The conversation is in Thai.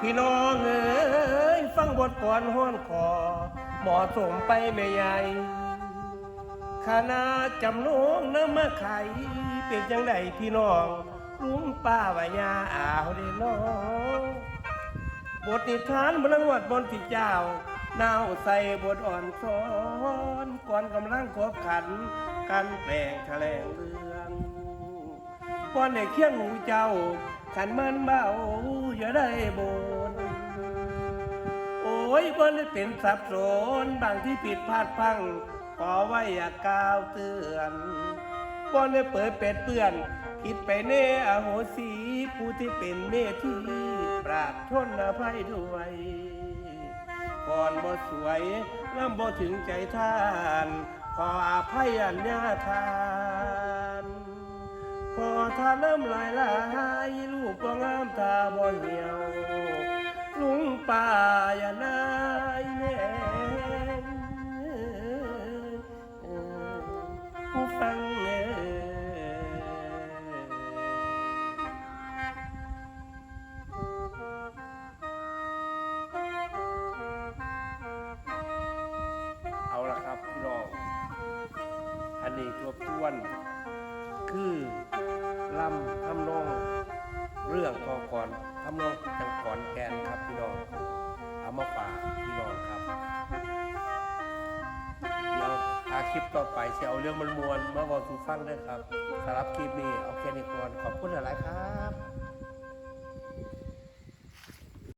พี่น้องเอ้ยฟังบทก่อนห้อนคอเหมาะสมไปไม่ใหญ่คณะจำนงน้ำมาไข่เป็นจังไดพี่น้องลุงป้าวายาอ้าวเด้น้องบทนิทานบนวัดบนที่เจ้าน่าวใส่บทอ่อนซ้อนก่อนกำลังขบขัน กันแปลงแถลงเรื่องก่อนในเคียงหูเจ้า ขันมันเบาอย่าได้บนโอ้ยบนได้เป็นสับสนบางที่ผิดพลาดพังขอไว้อย่ากล่าวเตือนบนได้เปิดเป็ดเปื้อนผิดไปเน่อโหสีผู้ที่เป็นเมธีปราดชนอภัยด้วยก่อนบ่สวยน้ำบ่ถึงใจท่าน ขออภัยอัญญาทาน อทานน้ำลายลายลูกก็งามตาบ่เหี่ยว ลุงป่าอย่านายแน่ผู้ฟังเอ่ยเอาละครับพี่น้อง อันนี้ทบทวนคือ ลำทำนองเรื่องกอก่อนทำนองจังกอนแกนครับพี่น้องเอามาฝากพี่น้องครับเดี๋ยวอาคลิปต่อไปจะเอาเรื่องมันมวลมาบอกสู่ฟังด้วยครับสำหรับคลิปนี้เอาแค่นี้ก่อนขอบคุณหลายๆครับ